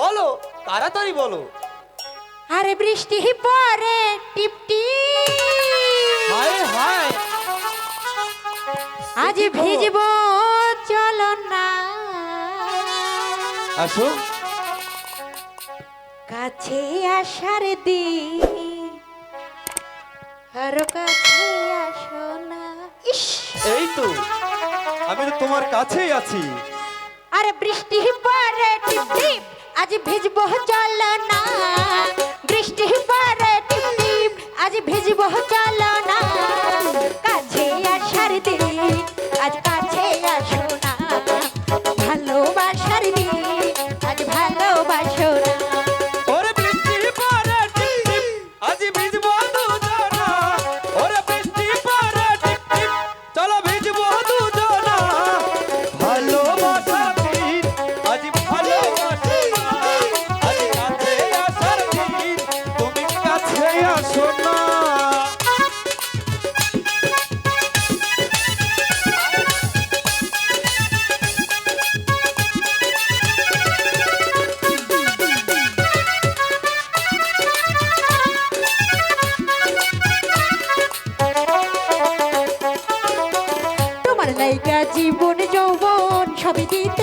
বলো তাড়াতাড়ি বলো। আরে বৃষ্টি পরে টিপটি হায় হায়। আজ ভিজব চল না। আসো। কাছে আসার দি আর কাছে আসো না। এই তো আমি তো তোমার কাছেই আছি। আরে বৃষ্টি পরে টিপ টিপ আজ ভিজব চল না। বৃষ্টি পরে টিপ টিপ আজ ভিজব চল না। আজ ভিজবো লাইকা জীবন যৌবন সবই দিতে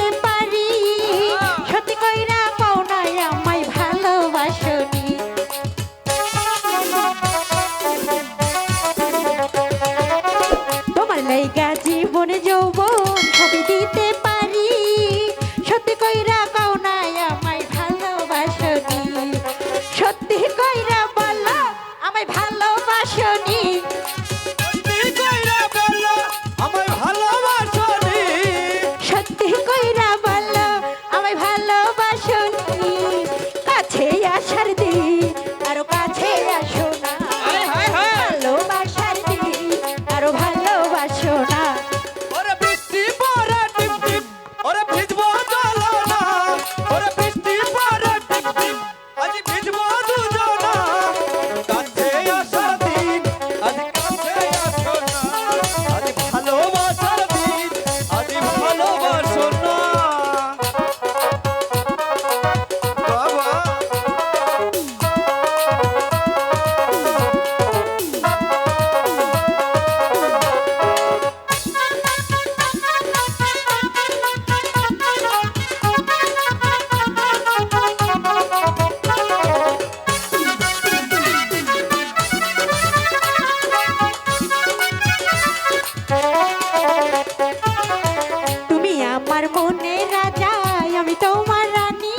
তোমার কোনে রাজা আমি তোমার রানী।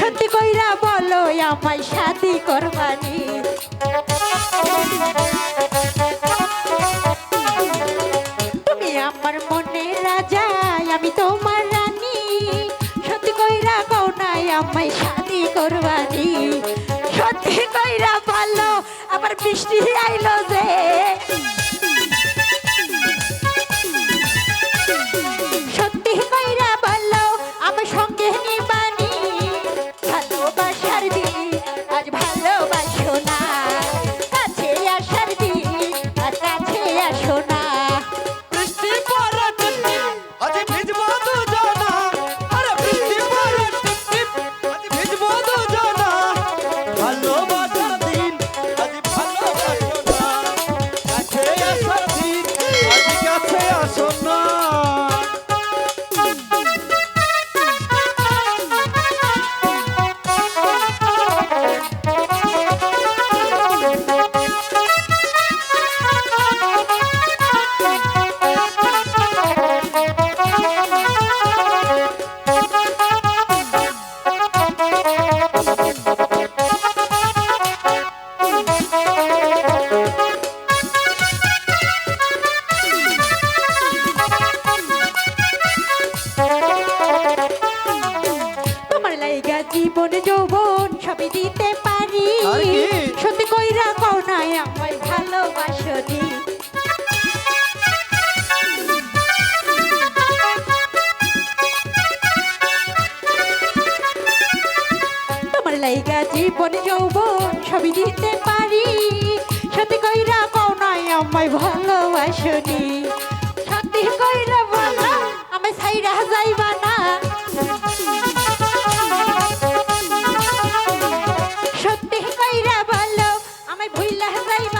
সত্যি কইরা বলো আমায় শাদি করবানি। তুমি আমার মনে রাজা আমি তোমার রানী। সত্যি কইরা কও নাই আমায় শাদি করবানি। সত্যি কইরা বলো আবার বৃষ্টি আইলো যে জীবন যৌবন সবই দিতে পারি। সত্যি কইরা কনায় আমায় ভালোবাসনি তোমার লাইগা জীবন যৌবন সবই দিতে পারি। সত্যি কইরা কনায় আমায় ভালোবাসনি সত্যি কইরা বলো আমি সাইরা যাইবা না। আমায় ভুইলা যাইবা।